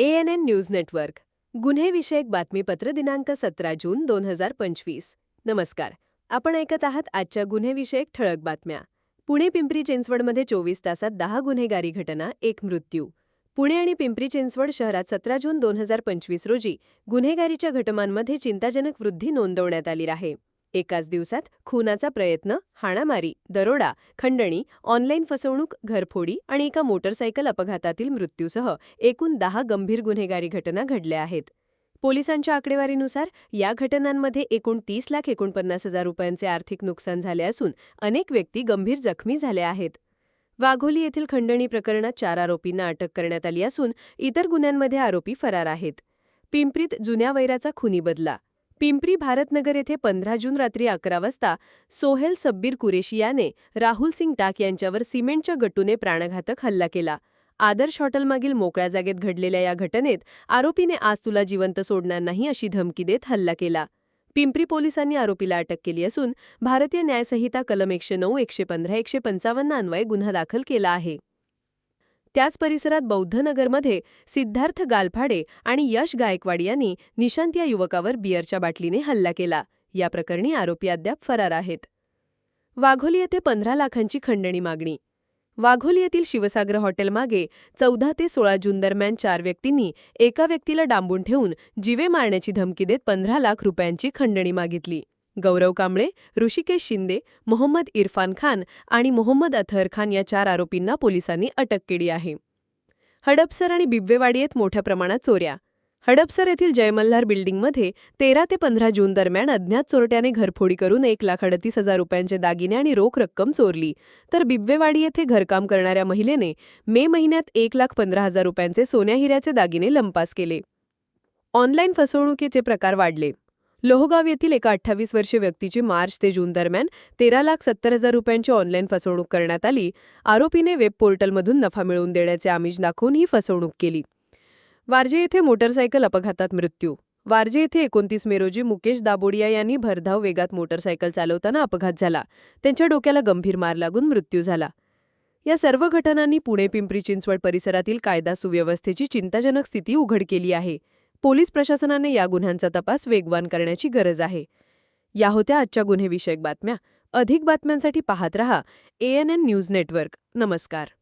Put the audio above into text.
ANN news network गुन्हेविषयक बातमीपत्र दिनांक सतरा जून दोन हजार पंचवीस. नमस्कार आपण ऐकत आहात आजच्या गुन्हेविषयक ठळक बातम्या. पुणे पिंपरी चिंचवडमध्ये चोवीस तासात दहा गुन्हेगारी घटना एक मृत्यू. पुणे आणि पिंपरी चिंचवड शहरात सतरा जून दोन हजार पंचवीस रोजी गुन्हेगारीच्या घटनांमध्ये चिंताजनक वृद्धी नोंदवण्यात आली आहे. एकाच दिवसात खुनाचा प्रयत्न हाणामारी दरोडा खंडणी ऑनलाईन फसवणूक घरफोडी आणि एका मोटरसायकल अपघातातील मृत्यूसह एकूण दहा गंभीर गुन्हेगारी घटना घडल्या आहेत. पोलिसांच्या आकडेवारीनुसार या घटनांमध्ये एकूण तीस लाख एकोणपन्नास हजार रुपयांचे आर्थिक नुकसान झाले असून अनेक व्यक्ती गंभीर जखमी झाल्या आहेत. वाघोली येथील खंडणी प्रकरणात चार आरोपींना अटक करण्यात आली असून इतर गुन्ह्यांमध्ये आरोपी फरार आहेत. पिंपरीत जुन्या वैराचा खुनी बदला पिंपरी भारतनगर येथे पंधरा जून रात्री अकरा वाजता सोहेल सब्बीर कुरेशी याने राहुल सिंग टाक यांच्यावर सिमेंटच्या गटूने प्राणघातक हल्ला केला. आदर्श हॉटेलमागील मोकळ्या जागेत घडलेल्या या घटनेत आरोपीने आज तुला जिवंत सोडणार नाही अशी धमकी देत हल्ला केला. पिंपरी पोलिसांनी आरोपीला अटक केली असून भारतीय न्यायसंहिता कलम एकशे नऊ एकशे पंधरा एकशे पंचावन्न अन्वये गुन्हा दाखल केला आहे. त्याच परिसरात बौद्धनगरमध्ये सिद्धार्थ गालफाडे आणि यश गायकवाड यांनी निशांत या युवकावर बियरच्या बाटलीने हल्ला केला. या प्रकरणी आरोपी अद्याप फरार आहेत. वाघोली येथे पंधरा लाखांची खंडणी मागणी. वाघोली येथील शिवसागर हॉटेलमागे चौदा ते सोळा जून दरम्यान चार व्यक्तींनी एका व्यक्तीला डांबून ठेवून जीवे मारण्याची धमकी देत पंधरा लाख रुपयांची खंडणी मागितली. गौरव कांबळे ऋषिकेश शिंदे मोहम्मद इरफान खान आणि मोहम्मद अथर खान या चार आरोपींना पोलिसांनी अटक केली आहे. हडपसर आणि बिब्वेवाडी येत मोठ्या प्रमाणात चोऱ्या. हडपसर येथील जयमल्हार बिल्डिंगमध्ये तेरा ते पंधरा जून दरम्यान अज्ञात चोरट्याने घरफोडी करून एक लाख अडतीस हजार रुपयांचे दागिने आणि रोख रक्कम चोरली. तर बिब्वेवाडी येथे घरकाम करणाऱ्या महिलेने मे महिन्यात एक लाख पंधरा हजार रुपयांचे सोन्या हिऱ्याचे दागिने लंपास केले. ऑनलाईन फसवणुकीचे प्रकार वाढले. लोहगाव येथील एका अठ्ठावीस वर्षीय व्यक्तीची मार्च ते जून दरम्यान तेरा लाख सत्तर हजार रुपयांची ऑनलाईन फसवणूक करण्यात आली. आरोपीने वेब पोर्टलमधून नफा मिळवून देण्याचे आमिष दाखवून ही फसवणूक केली. वारजे येथे मोटरसायकल अपघातात मृत्यू. वारजे येथे एकोणतीस मे रोजी मुकेश दाबोडिया यांनी भरधाव वेगात मोटरसायकल चालवताना अपघात झाला. त्यांच्या डोक्याला गंभीर मार लागून मृत्यू झाला. या सर्व घटनांनी पुणे पिंपरी चिंचवड परिसरातील कायदा सुव्यवस्थेची चिंताजनक स्थिती उघड केली आहे. पोलीस प्रशासनाने या गुन्ह्यांचा तपास वेगवान करण्याची गरज आहे. या होत्या आजच्या गुन्हेविषयक बातम्या. अधिक बातम्यांसाठी पाहत रहा एएनएन न्यूज नेटवर्क. नमस्कार.